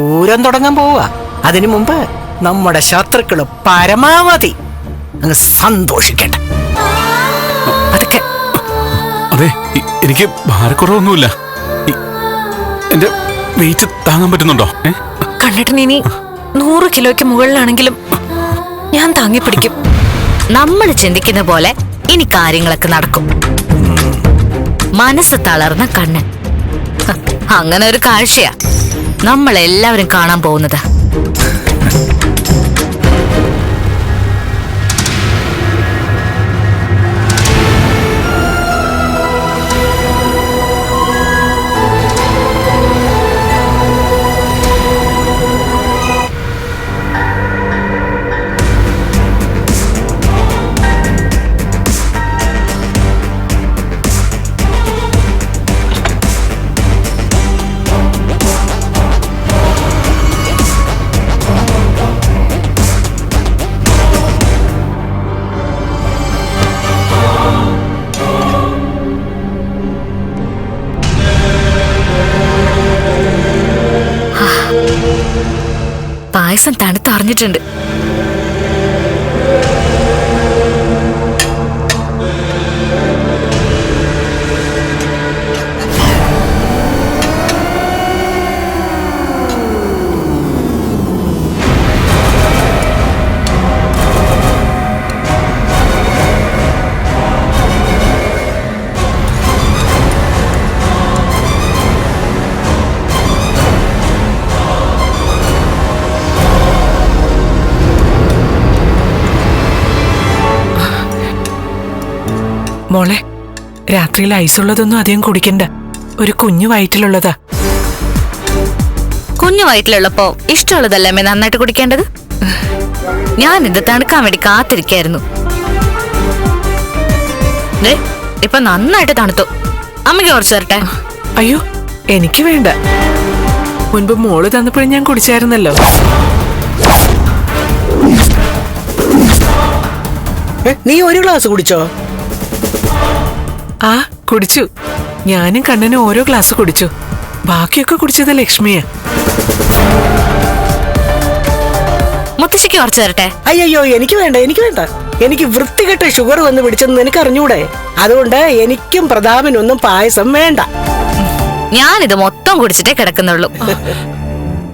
പൂരം തുടങ്ങാൻ പോവുക. അതിനു മുമ്പ് നമ്മുടെ ശത്രുക്കൾ പരമാവധി അങ്ങ് സന്തോഷിക്കട്ടെ. അതൊക്കെ. അതെ എനിക്ക് ഭാരക്കുറവൊന്നുമില്ല. എന്റെ വെയിറ്റ് താങ്ങാൻ പറ്റുന്നുണ്ടോ? കണ്ടിട്ട് കണ്ണേട്ടൻ ഇനി നൂറ് കിലോയ്ക്ക് മുകളിലാണെങ്കിലും ഞാൻ താങ്ങി പിടിക്കും നമ്മൾ ചിന്തിക്കുന്ന പോലെ ഇനി കാര്യങ്ങളൊക്കെ നടക്കും. മനസ്സ് തളർന്ന കണ്ണൻ അങ്ങനെ ഒരു കാഴ്ചയാ. നമ്മൾ എല്ലാവരും കാണാൻ പോകുന്നത്. പായസം തണുത്തറിഞ്ഞിട്ടുണ്ട്. മോളെ രാത്രിയിൽ ഐസുള്ളതൊന്നും അധികം കുടിക്കണ്ട. ഒരു കുഞ്ഞു വയറ്റിലുള്ളതാ. കുഞ്ഞു വയറ്റിലുള്ളപ്പോ ഇഷ്ടമുള്ളതല്ലേ നന്നായിട്ട് കുടിക്കേണ്ടത്? ഞാൻ ഇത് തണുക്കാൻ വേണ്ടി കാത്തിരിക്കായിരുന്നു. ദേ, ഇപ്പൊ നന്നായിട്ട് തണുത്തു. അമ്മയ്ക്ക് കുറച്ച് തരട്ടെ? അയ്യോ എനിക്ക് വേണ്ട. മുൻപ് മോൾ തന്നപ്പോഴും ഞാൻ കുടിച്ചായിരുന്നല്ലോ. നീ ഒരു ഗ്ലാസ് കുടിച്ചോ? ആ കുടിച്ചു. ഞാനും കണ്ണന് ഓരോ ഗ്ലാസ് കുടിച്ചു. ബാക്കിയൊക്കെ കുടിച്ചത് ലക്ഷ്മിയാ. മുത്തശ്ശിക്ക് കുറച്ച് തരട്ടെ? അയ്യോ എനിക്ക് വേണ്ട എനിക്ക് വേണ്ട. എനിക്ക് വൃത്തികെട്ട ഷുഗർ വന്ന് പിടിച്ചെന്ന് എനിക്ക് അറിഞ്ഞൂടെ അതുകൊണ്ട് എനിക്കും പ്രതാപനൊന്നും പായസം വേണ്ട. ഞാനിത് മൊത്തം കുടിച്ചിട്ടേ കിടക്കുന്നുള്ളൂ.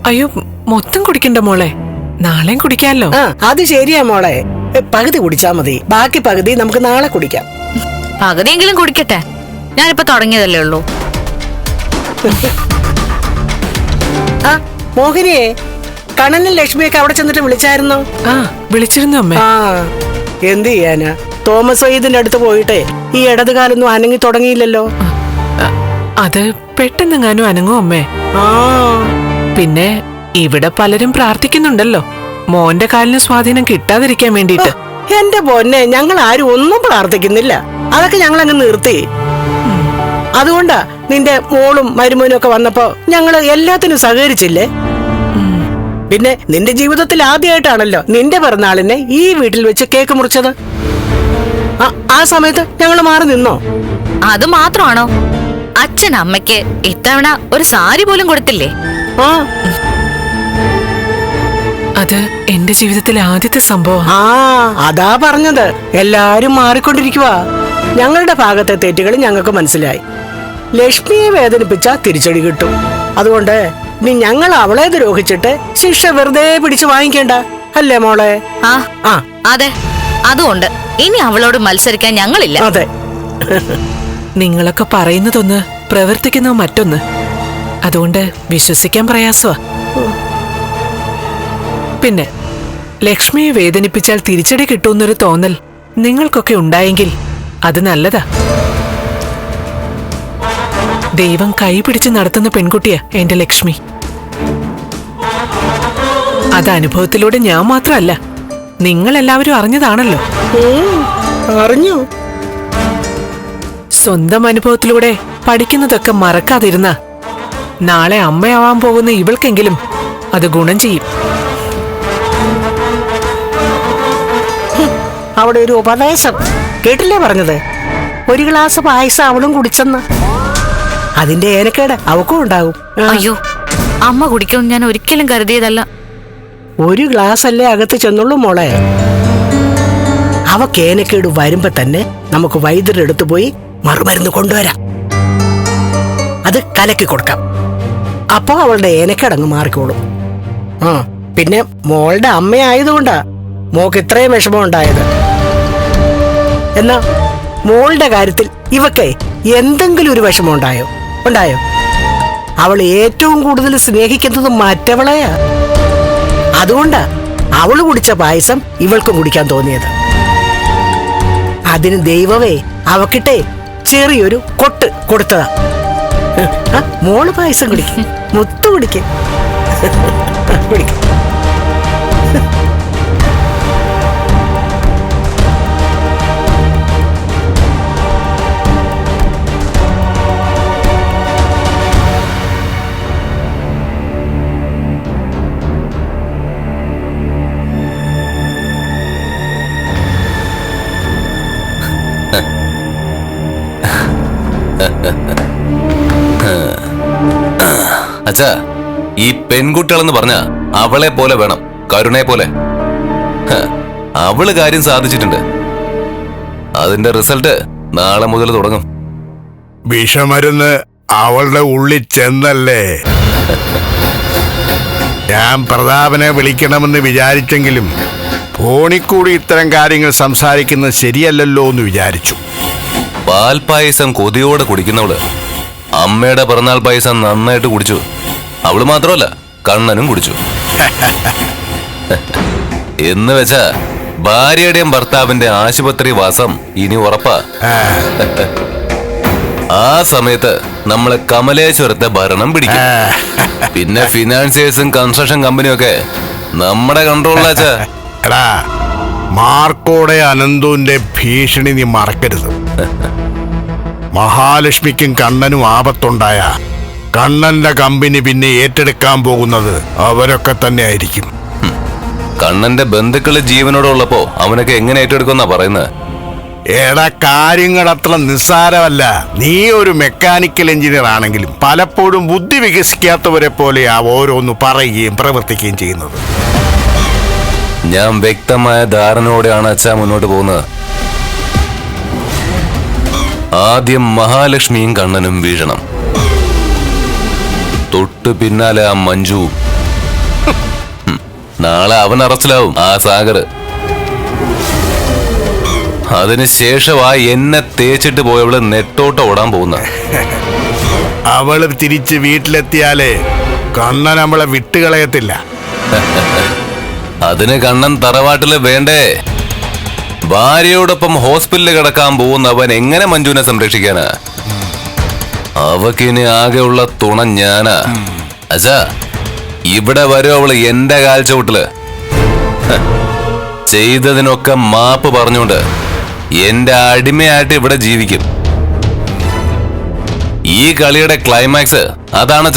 അയ്യോ മൊത്തം കുടിക്കണ്ട മോളെ. നാളെയും കുടിക്കാമല്ലോ. ആ അത് ശരിയാ മോളെ. പകുതി കുടിച്ചാ മതി. ബാക്കി പകുതി നമുക്ക് നാളെ കുടിക്കാം. പകുതിയെങ്കിലും കുടിക്കട്ടെ. ഞാനിപ്പോ തുടങ്ങിയതല്ലേ ഉള്ളൂ. ആ മോഹിനിയെ കണ്ണനും ലക്ഷ്മിയൊക്കെ അവിടെ ചെന്നിട്ട് വിളിച്ചായിരുന്നോ? ആ വിളിച്ചിരുന്നു അമ്മേ. ആ എന്ത് ചെയ്യാനാ? തോമസ് വൈദിന്റെ അടുത്ത് പോയിട്ടേ ഈ ഇടതുകാലൊന്നും അനങ്ങി തുടങ്ങിയില്ലല്ലോ. അ- അത് പെട്ടെന്നെങ്ങാനും അനങ്ങും അമ്മേ. ആ. പിന്നെ ഇവിടെ പലരും പ്രാർത്ഥിക്കുന്നുണ്ടല്ലോ. മോന്റെ കാലിന് സ്വാധീനം കിട്ടാതിരിക്കാൻ വേണ്ടിയിട്ട്. എന്റെ പൊന്നെ ഞങ്ങൾ ആരും ഒന്നും പ്രാർത്ഥിക്കുന്നില്ല. അതൊക്കെ ഞങ്ങൾ അങ്ങ് നിർത്തി. അതുകൊണ്ടാ നിന്റെ മോളും മരുമോനും ഒക്കെ വന്നപ്പോ ഞങ്ങൾ എല്ലാത്തിനും സഹകരിച്ചില്ലേ? പിന്നെ നിന്റെ ജീവിതത്തിൽ ആദ്യമായിട്ടാണല്ലോ നിന്റെ പിറന്നാളിനെ ഈ വീട്ടിൽ വെച്ച് കേക്ക് മുറിച്ചത്. ആ- സമയത്ത് ഞങ്ങൾ മാറി നിന്നോ? അത് മാത്രമാണോ? അച്ഛൻ അമ്മയ്ക്ക് ഇത്തവണ ഒരു സാരി പോലും കൊടുത്തില്ലേ? ആ. അത് എന്റെ ജീവിതത്തിലെ ആദ്യത്തെ സംഭവം ആ അതാ പറഞ്ഞത്. എല്ലാരും മാറിക്കൊണ്ടിരിക്കുവാ. ഞങ്ങളുടെ ഭാഗത്തെ തെറ്റുകൾ ഞങ്ങൾക്ക് മനസ്സിലായി. ലക്ഷ്മിയെ വേദനിപ്പിച്ച തിരിച്ചടി കിട്ടും. അതുകൊണ്ട് ഇനി ഞങ്ങൾ അവളെ ദ്രോഹിച്ചിട്ട് ശിക്ഷ വെറുതെ പിടിച്ചു വാങ്ങിക്കേണ്ട. അല്ലേ മോളെ? ആ ആ. അതെ. അതുകൊണ്ട് ഇനി അവളോട് മത്സരിക്കാൻ ഞങ്ങളില്ല. അതെ. നിങ്ങളൊക്കെ പറയുന്നതൊന്ന് പ്രവർത്തിക്കുന്ന മറ്റൊന്ന്. അതുകൊണ്ട് വിശ്വസിക്കാൻ പ്രയാസമാ പിന്നെ ലക്ഷ്മിയെ വേദനിപ്പിച്ചാൽ തിരിച്ചടി കിട്ടുമെന്നൊരു തോന്നൽ നിങ്ങൾക്കൊക്കെ ഉണ്ടായെങ്കിൽ അത് നല്ലതാ. ദൈവം കൈപിടിച്ച് നടത്തുന്ന പെൺകുട്ടിയാ എന്റെ ലക്ഷ്മി. അത് അനുഭവത്തിലൂടെ ഞാൻ മാത്രമല്ല നിങ്ങൾ എല്ലാവരും അറിഞ്ഞതാണല്ലോ അറിഞ്ഞു? സ്വന്തം അനുഭവത്തിലൂടെ പഠിക്കുന്നതൊക്കെ മറക്കാതിരുന്ന നാളെ അമ്മയാവാൻ പോകുന്ന ഇവൾക്കെങ്കിലും അത് ഗുണം ചെയ്യും. അവിടെ ഒരു ഉപദേശം. കേട്ടില്ലേ പറഞ്ഞത്? ഒരു ഗ്ലാസ് പായസം അവളും കുടിച്ചെന്ന്. അതിന്റെ ഏനക്കേട് അവക്കും ഉണ്ടാകും. ആ. അയ്യോ അമ്മ കുടിക്കുമെന്ന് ഞാൻ ഒരിക്കലും കരുതിയതല്ല. ഒരു ഗ്ലാസ് അല്ലേ അകത്ത് ചെന്നുള്ളൂ മോളെ. അവ കേനക്കേട് വരുമ്പോ തന്നെ നമുക്ക് വൈദ്യരുടെ അടുത്ത് പോയി മറുമരുന്ന് കൊണ്ടുവരാം. അത് കലക്കി കൊടുക്കാം. അപ്പോ അവളുടെ ഏനക്കേടങ്ങ് മാറിക്കോളും. ആ പിന്നെ മോളുടെ അമ്മയായതുകൊണ്ടാ മോക്ക് ഇത്രയും വിഷമം ഉണ്ടായത്. എന്നാ മോളുടെ കാര്യത്തിൽ ഇവക്കെ എന്തെങ്കിലും ഒരു വിഷമം ഉണ്ടായോ? ഉണ്ടായോ? അവൾ ഏറ്റവും കൂടുതൽ സ്നേഹിക്കുന്നത് മറ്റവളെയാ. അതുകൊണ്ടാ അവൾ കുടിച്ച പായസം ഇവൾക്കും കുടിക്കാൻ തോന്നിയത്. അതിന് ദൈവമേ അവക്കിട്ടെ ചെറിയൊരു കൊട്ട് കൊടുത്തതാ. മോൾ പായസം കുടിക്കും. മുത്തു കുടിക്കും. കുടിക്കും. അച്ഛാ ഈ പെൺകുട്ടികളെന്ന് പറഞ്ഞ അവളെ പോലെ വേണം കരുണയെ പോലെ. അവൾ കാര്യം സാധിച്ചിട്ടുണ്ട്. അതിന്റെ റിസൾട്ട് നാളെ മുതൽ തുടങ്ങും. വിഷമരുന്ന് അവളുടെ ഉള്ളിൽ ചെന്നല്ലേ? ഞാൻ പ്രതാപനെ വിളിക്കണമെന്ന് വിചാരിച്ചെങ്കിലും കൂടി ഇത്തരം കാര്യങ്ങൾ സംസാരിക്കുന്നത് ശരിയല്ലല്ലോ എന്ന് വിചാരിച്ചു. പാൽപായസം കൊതിയോടെ കുടിക്കുന്നവൾ അമ്മയുടെ പിറന്നാൾ പായസം നന്നായിട്ട് കുടിച്ചു. അവൾ മാത്രമല്ല കണ്ണനും കുടിച്ചു. എന്ന് വെച്ചാ ഭാര്യയുടെയും ഭർത്താവിന്റെ ആശുപത്രി വാസം ഇനി ഉറപ്പാ. ആ. സമയത്ത് നമ്മളെ കമലേശ്വരത്തെ ഭരണം പിടിക്കും. പിന്നെ ഫിനാൻസിയേഴ്സും കൺസ്ട്രക്ഷൻ കമ്പനിയും ഒക്കെ നമ്മുടെ കൺട്രോളിലാച്ചാ മാർക്കോടെ അനന്തുവിന്റെ ഭീഷണി നീ മറക്കരുത്. മഹാലക്ഷ്മിക്കും കണ്ണനും ആപത്തുണ്ടായ കണ്ണന്റെ കമ്പനി പിന്നെ ഏറ്റെടുക്കാൻ പോകുന്നത് അവരൊക്കെ തന്നെ ആയിരിക്കും കണ്ണന്റെ ബന്ധുക്കൾ ജീവനോടുള്ളപ്പോ അവനൊക്കെ എങ്ങനെ ഏറ്റെടുക്കുന്നാ പറയുന്നത് എടാ കാര്യങ്ങൾ അത്ര നിസ്സാരമല്ല. നീ ഒരു മെക്കാനിക്കൽ എഞ്ചിനീയർ ആണെങ്കിലും പലപ്പോഴും ബുദ്ധി വികസിക്കാത്തവരെ പോലെയാ ഓരോന്ന് പറയുകയും പ്രവർത്തിക്കുകയും ചെയ്യുന്നത്. ഞാൻ വ്യക്തമായ ധാരണയോടെയാണ് അച്ഛാ മുന്നോട്ട് പോകുന്നത്. ആദ്യം മഹാലക്ഷ്മിയും കണ്ണനും വീഴണം. തൊട്ടു പിന്നാലെ ആ മഞ്ജു. നാളെ അവൻ അറസ്റ്റിലാവും. ആ സാഗർ. അതിനുശേഷമാ എന്നെ തേച്ചിട്ട് പോയവൾ നെട്ടോട്ട ഓടാൻ പോകുന്ന. അവൾ തിരിച്ച് വീട്ടിലെത്തിയാലേ കണ്ണൻ നമ്മളെ വിട്ടുകളയത്തില്ല. അതിന് കണ്ണൻ തറവാട്ടിൽ വേണ്ടേ? ഭാര്യയോടൊപ്പം ഹോസ്പിറ്റലിൽ കിടക്കാൻ പോകുന്നവൻ എങ്ങനെ മഞ്ജുവിനെ സംരക്ഷിക്കാനാ? അവക്കിനി ആകെയുള്ള തുണ ഞാനാ. അച്ഛാ ഇവിടെ വരും അവൾ എന്റെ കാൽച്ചവിട്ടിൽ ചെയ്തതിനൊക്കെ മാപ്പ് പറഞ്ഞുകൊണ്ട് എന്റെ അടിമയായിട്ട് ഇവിടെ ജീവിക്കും. ഈ കളിയുടെ ക്ലൈമാക്സ് അതാണ്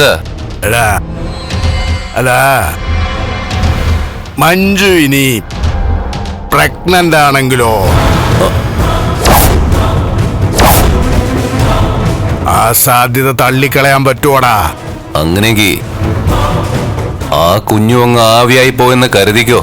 മഞ്ജു ഇനി പ്രഗ്നന്റ് ആണെങ്കിലോ? ആ സാധ്യത തള്ളിക്കളയാൻ പറ്റുവാടാ? അങ്ങനെയെങ്കിൽ ആ കുഞ്ഞു അങ്ങ് ആവിയായി പോയെന്ന് കരുതിക്കോ?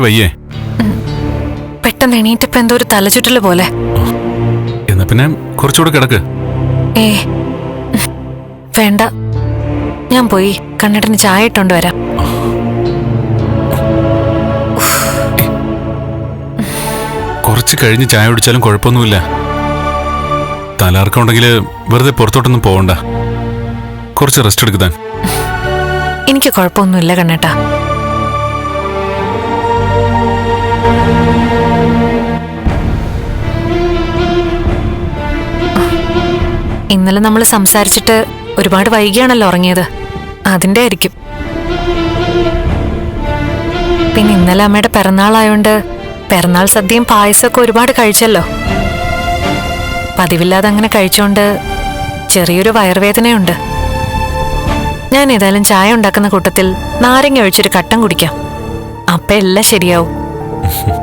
തനിക്ക് വയ്യേ. പെട്ടെന്ന് എണീറ്റപ്പോ എന്തോ ഒരു തലചുറ്റൽ പോലെ. എന്നാ പിന്നെ കുറച്ചുകൂടെ കിടക്ക്. ഏ വേണ്ട. ഞാൻ പോയി കണ്ണടന് ചായ ഇട്ടോണ്ട് വരാം. കുറച്ച് കഴിഞ്ഞ് ചായ കുടിച്ചാലും കുഴപ്പമൊന്നുമില്ല. തലാർക്കുണ്ടെങ്കിൽ വെറുതെ പുറത്തോട്ടൊന്നും പോകണ്ട കുറച്ച് റെസ്റ്റ് എടുക്കുതാൻ എനിക്ക് കുഴപ്പമൊന്നുമില്ല കണ്ണേട്ടാ. ഇന്നലെ നമ്മൾ സംസാരിച്ചിട്ട് ഒരുപാട് വൈകിയാണല്ലോ ഉറങ്ങിയത്. അതിന്റെ ആയിരിക്കും. പിന്നെ ഇന്നലെ അമ്മയുടെ പിറന്നാളായോണ്ട് പിറന്നാൾ സദ്യയും പായസമൊക്കെ ഒരുപാട് കഴിച്ചല്ലോ. പതിവില്ലാതെ അങ്ങനെ കഴിച്ചോണ്ട് ചെറിയൊരു വയറുവേദനയുണ്ട്. ഞാൻ ഏതായാലും ചായ ഉണ്ടാക്കുന്ന കൂട്ടത്തിൽ നാരങ്ങ ഒഴിച്ചൊരു കട്ടം കുടിക്കാം. അപ്പം എല്ലാം ശരിയാവും.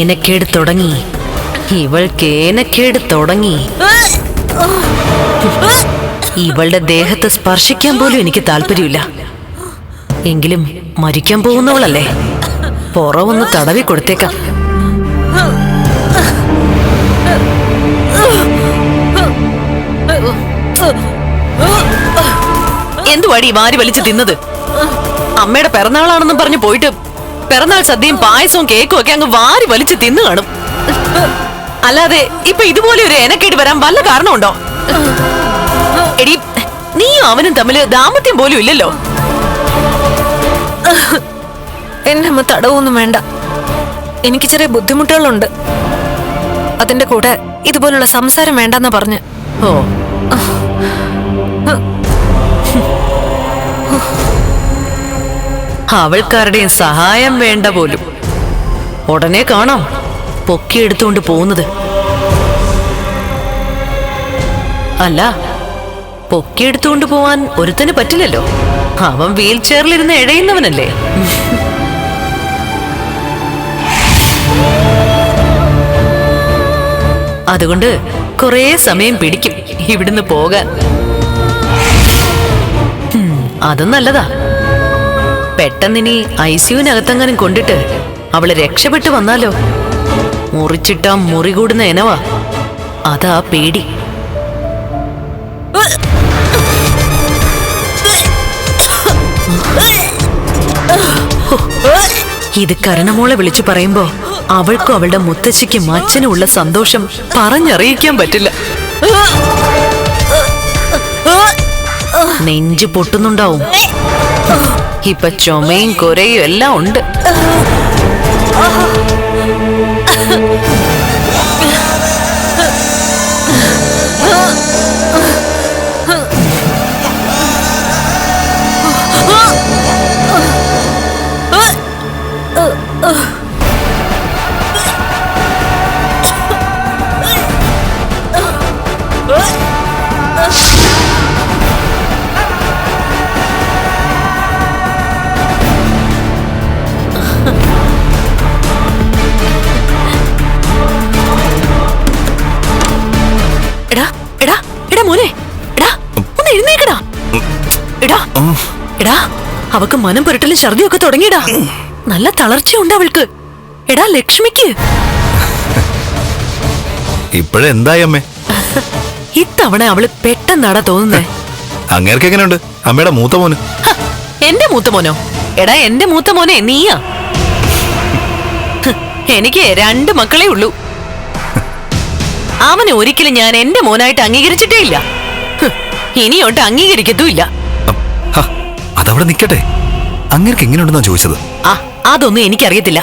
ഏനക്കേട് തുടങ്ങി. ഇവൾക്ക് ഏനക്കേട് തുടങ്ങി. ഇവളുടെ ദേഹത്തെ സ്പർശിക്കാൻ പോലും എനിക്ക് താല്പര്യമില്ല. എങ്കിലും മരിക്കാൻ പോകുന്നവളല്ലേ? പുറവൊന്ന് തടവി കൊടുത്തേക്കാം. എന്തുവാടി വാരി വലിച്ചു തിന്നത്? അമ്മയുടെ പിറന്നാളാണെന്നും പറഞ്ഞു പോയിട്ട് പിറന്നാൾ സദ്യയും പായസവും കേക്കും ഒക്കെ അങ്ങ് വാരി വലിച്ചു തിന്നു കാണും. അല്ലാതെ ഇപ്പൊ ഇതുപോലെ ഒരു എനക്കേട് വരാൻ വല്ല കാരണമുണ്ടോ? എടി നീയും അവനും തമ്മിൽ ദാമ്പത്യം പോലും ഇല്ലല്ലോ. എന്നെ അമ്മ തടവൊന്നും വേണ്ട. എനിക്ക് ചെറിയ ബുദ്ധിമുട്ടുകളുണ്ട്. അതിന്റെ കൂടെ ഇതുപോലുള്ള സംസാരം വേണ്ടെന്നാ പറഞ്ഞ്. ഓ. അവൾക്കാരുടെയും സഹായം വേണ്ട പോലും. ഉടനെ കാണാം പൊക്കിയെടുത്തുകൊണ്ട് പോകുന്നത്. അല്ല പൊക്കിയെടുത്തുകൊണ്ട് പോവാൻ ഒരുത്തന് പറ്റില്ലല്ലോ. അവൻ വീൽ ചെയറിലിരുന്ന് എഴയുന്നവനല്ലേ അതുകൊണ്ട് കുറേ സമയം പിടിക്കും ഇവിടുന്ന് പോകാൻ. അതും നല്ലതാ. പെട്ടെന്നിനി ഐ സിയുവിനകത്തെങ്ങാനും കൊണ്ടിട്ട് അവൾ രക്ഷപ്പെട്ടു വന്നാലോ? മുറിച്ചിട്ടാ മുറി കൂടുന്ന എനവാ. അതാ പേടി. ഇത് കരണമോളെ വിളിച്ചു പറയുമ്പോ അവൾക്കും അവളുടെ മുത്തശ്ശിക്കും അച്ഛനും ഉള്ള സന്തോഷം പറഞ്ഞറിയിക്കാൻ പറ്റില്ല. നെഞ്ചു പൊട്ടുന്നുണ്ടാവും. ഇപ്പൊ ചുമയും കുരയും എല്ലാം ഉണ്ട്. അവക്ക് മനം പുരട്ടലും ഛർദിയൊക്കെ തുടങ്ങിയിടാ. നല്ല തളർച്ചയുണ്ട് അവൾക്ക്. എടാ ലക്ഷ്മിക്ക്. ഇപ്പോഴെന്തായി അമ്മേ? ഇത്തവണ അവൾ പെട്ടെന്നാടാ തോന്നുന്നേ. അങ്ങേർക്ക് എങ്ങനെയുണ്ട് അമ്മയുടെ മൂത്ത മോന്. എന്റെ മൂത്ത മോനോ? എടാ എന്റെ മൂത്ത മോനെ നീയാ. എനിക്ക് രണ്ട് മക്കളേ ഉള്ളൂ. അവനെ ഒരിക്കലും ഞാൻ എന്റെ മോനായിട്ട് അംഗീകരിച്ചിട്ടേ ഇല്ല. ഇനിയോട്ട് അംഗീകരിക്കത്തുമില്ല അതവിടെ നിക്കട്ടെ. അങ്ങേർക്ക് എങ്ങനെയുണ്ടെന്നാ ചോദിച്ചത്? ആ അതൊന്നും എനിക്കറിയത്തില്ല.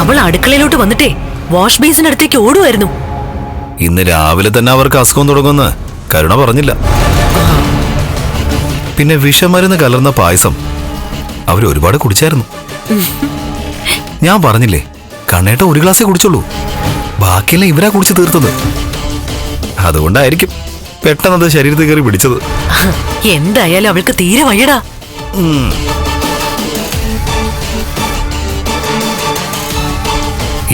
അവൾ അടുക്കളയിലോട്ട് വന്നിട്ടേ വാഷ് ബേസിനടുത്തേക്ക് ഓടുമായിരുന്നു ഇന്ന് രാവിലെ തന്നെ അവർക്ക് അസുഖം തുടങ്ങുമെന്ന് കരുണ പറഞ്ഞില്ല. പിന്നെ വിഷമരുന്ന് കലർന്ന പായസം അവർ ഒരുപാട് കുടിച്ചായിരുന്നു. ഞാൻ പറഞ്ഞില്ലേ കണ്ണേട്ട ഒരു ഗ്ലാസ്സേ കുടിച്ചുള്ളൂ. ബാക്കിയെല്ലാം ഇവരാ കുടിച്ച് തീർത്തത്. അതുകൊണ്ടായിരിക്കും പെട്ടെന്ന് അത് ശരീരത്തിൽ കയറി പിടിച്ചത്. എന്തായാലും അവൾക്ക് തീരെ വയ്യടാ.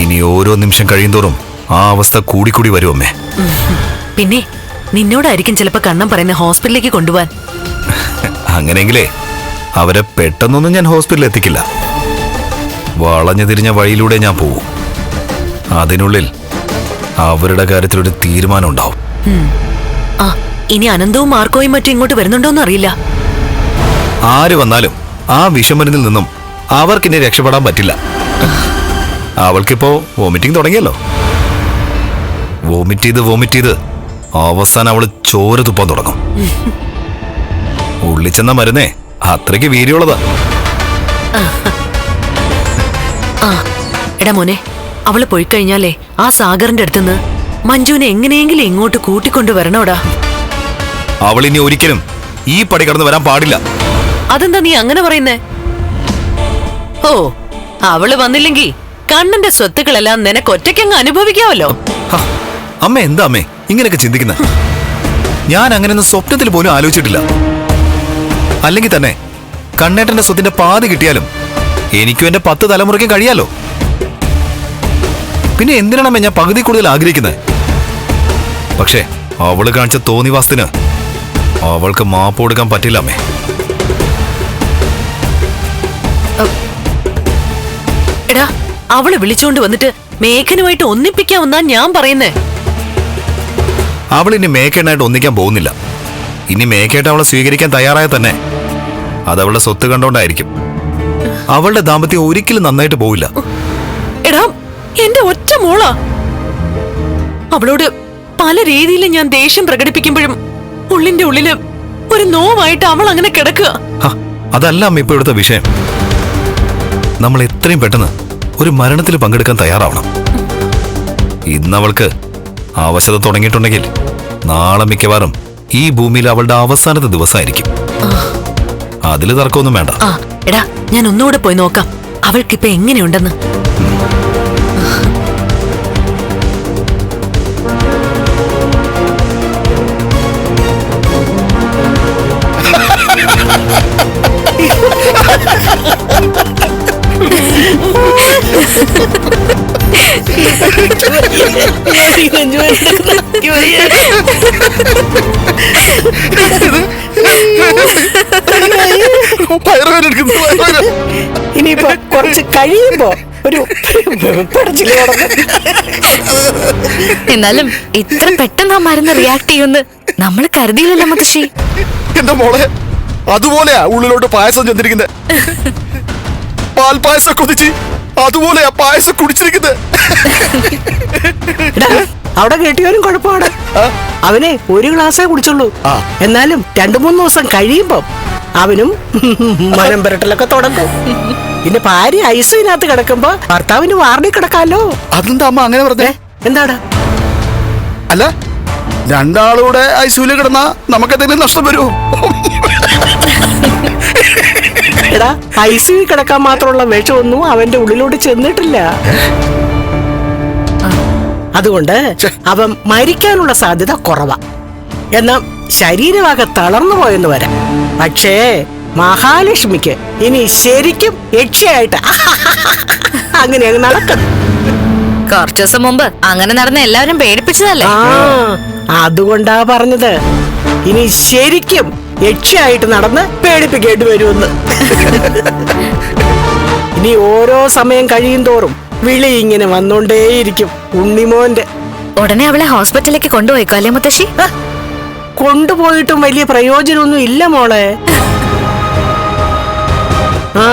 ഇനി ഓരോ നിമിഷം കഴിയുന്തോറും ആ അവസ്ഥ കൂടിക്കൂടി വരും അമ്മേ. പിന്നെ നിന്നോടായിരിക്കും ചിലപ്പോ കണ്ണം പറയുന്ന ഹോസ്പിറ്റലിലേക്ക് കൊണ്ടുപോവാൻ. അങ്ങനെയെങ്കിലേ അവരെ പെട്ടെന്നൊന്നും ഞാൻ ഹോസ്പിറ്റലിൽ എത്തിക്കില്ല. വളഞ്ഞു തിരിഞ്ഞ വഴിയിലൂടെ ഞാൻ പോവും. അതിനുള്ളിൽ അവരുടെ കാര്യത്തിലൊരു തീരുമാനം ഉണ്ടാവും. ഇനി അനന്തവും മാർക്കോയും മറ്റും ഇങ്ങോട്ട് വരുന്നുണ്ടോന്ന് അറിയില്ല. ആര് വന്നാലും ആ വിഷമരുന്നിൽ നിന്നും അവർക്കിനി രക്ഷപ്പെടാൻ പറ്റില്ല. അവൾക്കിപ്പോ വോമിറ്റിംഗ് തുടങ്ങിയല്ലോ. വോമിറ്റ് ചെയ്ത് വോമിറ്റ് ചെയ്ത് അവസാനം അവൾ ചോര തുപ്പാൻ തുടങ്ങും. ഉള്ളിച്ചെന്ന മരുന്നേ അത്രയ്ക്ക് വീര്യമുള്ളതാ. എടാ മോനെ അവൾ പോയി കഴിഞ്ഞാലേ ആ സാഗറിന്റെ അടുത്തുനിന്ന് മഞ്ജുവിനെ എങ്ങനെയെങ്കിലും ഇങ്ങോട്ട് കൂട്ടിക്കൊണ്ടു വരണോടാ അവൾ ഇനി ഒരിക്കലും ഈ പടി കടന്നു വരാൻ പാടില്ല. അതെന്താ നീ അങ്ങനെ പറയുന്നേ? ഓ അവൾ വന്നില്ലെങ്കിൽ കണ്ണന്റെ സ്വത്തുക്കളെല്ലാം നിനക്ക് ഒറ്റയ്ക്കങ്ങ് അനുഭവിക്കാമല്ലോ അമ്മ എന്താ അമ്മേ? ഇങ്ങനെയൊക്കെ ചിന്തിക്കുന്ന. ഞാൻ അങ്ങനെയൊന്നും സ്വപ്നത്തിൽ പോലും ആലോചിച്ചിട്ടില്ല. അല്ലെങ്കിൽ തന്നെ കണ്ണേട്ടന്റെ സ്വത്തിന്റെ പാതി കിട്ടിയാലും എനിക്കും എന്റെ പത്ത് തലമുറയ്ക്കും കഴിയാലോ? പിന്നെ എന്തിനാണമ്മ ഞാൻ പകുതി കൂടുതൽ ആഗ്രഹിക്കുന്നത് പക്ഷേ അവൾ കാണിച്ച തോന്നിവാസത്തിന് അവൾക്ക് മാപ്പ് കൊടുക്കാൻ പറ്റില്ല അമ്മേ. എടാ അവൾ വിളിച്ചോണ്ട് വന്നിട്ട് മേഘനുമായിട്ട് ഒന്നിപ്പിക്കാമെന്നാ ഞാൻ പറയുന്നേ. അവൾ ഇനി മേഘനായിട്ട് ഒന്നിക്കാൻ പോകുന്നില്ല. ഇനി മേക്കേട്ട് അവളെ സ്വീകരിക്കാൻ തയ്യാറായ തന്നെ അതവളുടെ സ്വത്ത് കണ്ടോണ്ടായിരിക്കും. അവളുടെ ദാമ്പത്യം ഒരിക്കലും നന്നായിട്ട് പോവില്ല. എടാ എന്റെ ഒറ്റ മോളാ. അവളോട് പല രീതിയിലും ഞാൻ ദേഷ്യം പ്രകടിപ്പിക്കുമ്പോഴും ഉള്ളിന്റെ ഉള്ളിൽ ഒരു നോവായിട്ട് അവൾ അങ്ങനെ കിടക്കുക അതല്ല അമ്മ ഇപ്പൊ ഇവിടുത്തെ വിഷയം. നമ്മൾ എത്രയും പെട്ടെന്ന് ഒരു മരണത്തിൽ പങ്കെടുക്കാൻ തയ്യാറാവണം. ഇന്ന് അവൾക്ക് ആവശ്യത തുടങ്ങിയിട്ടുണ്ടെങ്കിൽ നാളെ മിക്കവാറും ഈ ഭൂമിയിൽ അവളുടെ അവസാനത്തെ ദിവസമായിരിക്കും. അതിൽ തർക്കമൊന്നും വേണ്ട. എടാ ഞാൻ ഒന്നുകൂടെ പോയി നോക്കാം. അവൾക്കിപ്പോ എങ്ങനെയുണ്ടെന്ന്? ഇനിയിപ്പോ കുറച്ച് കഴിയുമ്പോ ഒരു പിടച്ചിൽ തുടങ്ങും എന്നാലും ഇത്ര പെട്ടെന്ന് ആ മരുന്ന് റിയാക്ട് ചെയ്യുമെന്ന് നമ്മൾ കരുതിയില്ലല്ലോ മുത്തശ്ശി. എന്റെ മോളെ അതുപോലെയാ ഉള്ളിലോട്ട് പായസം ചെന്നിരിക്കുന്നത് പാൽപായസം കൊതിച്ച് അതുപോലെയാ പായസം കുടിച്ചിരിക്കുന്നത് അവിടെ കേട്ടിയാലും കുഴപ്പമാണ്. അവനെ ഒരു ഗ്ലാസ്സേ കുടിച്ചുള്ളൂ. എന്നാലും രണ്ടു മൂന്ന് ദിവസം കഴിയുമ്പോ അവനും മനം പുരട്ടലൊക്കെ തുടങ്ങും. പിന്നെ ഭാര്യ ഐസിനകത്ത് കിടക്കുമ്പോ ഭർത്താവിന് വാർഡി കിടക്കാലോ. അതെന്താ അമ്മ അങ്ങനെ പറഞ്ഞേ? എന്താണ് അല്ല രണ്ടാളൂടെ ഐസിയുൽ കിടന്നാ നമുക്കെന്തെങ്കിലും നഷ്ടം വരുമോ എടാ ഐസിൽ കിടക്കാൻ മാത്രമുള്ള വിഷമൊന്നും അവന്റെ ഉള്ളിലോട്ട് ചെന്നിട്ടില്ല. അതുകൊണ്ട് അവൻ മരിക്കാനുള്ള സാധ്യത കുറവാ. എന്നാ ശരീരമാകെ തളർന്നു പോയെന്ന് വരാം. പക്ഷേ മഹാലക്ഷ്മിക്ക് ഇനി ശരിക്കും യക്ഷയായിട്ട് അങ്ങനെ അങ്ങ് നടക്കണം. കുറച്ചു ദിവസം മുമ്പ് അങ്ങനെ നടന്ന എല്ലാവരും പേടിപ്പിച്ചതല്ലേ? ആ അതുകൊണ്ടാ പറഞ്ഞത്. ഇനി ശരിക്കും യക്ഷയായിട്ട് നടന്ന് പേടിപ്പിക്കേണ്ടി വരുമെന്ന്. ഇനി ഓരോ സമയം കഴിയും തോറും വിളി ഇങ്ങനെ വന്നോണ്ടേയിരിക്കും ഉണ്ണിമോന്റെ. ഉടനെ അവളെ ഹോസ്പിറ്റലിലേക്ക് കൊണ്ടുപോയിക്കോ അല്ലേ മുത്തശ്ശി? കൊണ്ടുപോയിട്ടും വലിയ പ്രയോജനമൊന്നും ഇല്ല മോളെ. ആ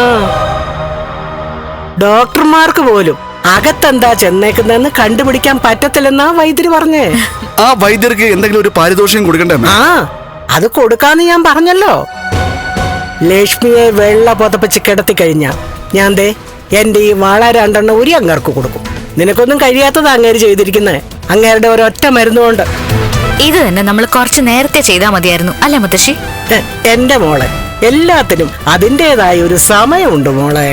ഡോക്ടർമാർക്ക് പോലും അകത്തെന്താ ചെന്നേക്കുന്നതെന്ന് കണ്ടുപിടിക്കാൻ പറ്റത്തില്ലെന്നാ വൈദ്യര് പറഞ്ഞേ. ആ വൈദ്യർക്ക് എന്തെങ്കിലും ഒരു പാരിതോഷികം കൊടുക്കണ്ടേ? ആ അത് കൊടുക്കാന്ന് ഞാൻ പറഞ്ഞല്ലോ. ലക്ഷ്മിയെ വെള്ള പുതപ്പിച്ച് കിടത്തി കഴിഞ്ഞ ഞാൻ ദേ എന്റെ ഈ വള രണ്ടെണ്ണം ഒരു അങ്ങേർക്ക് കൊടുക്കും. നിനക്കൊന്നും കഴിയാത്തത് അങ്ങേര് ചെയ്തിരിക്കുന്നത് അങ്ങേരുടെ ഒരൊറ്റ മരുന്നുകൊണ്ട്. ഇത് തന്നെ നമ്മൾ കുറച്ച് നേരത്തെ ചെയ്താൽ മതിയായിരുന്നു. അല്ല മുത്തശ്ശി? എന്റെ മോളെ എല്ലാത്തിനും അതിന്റെതായ ഒരു സമയമുണ്ട് മോളെ.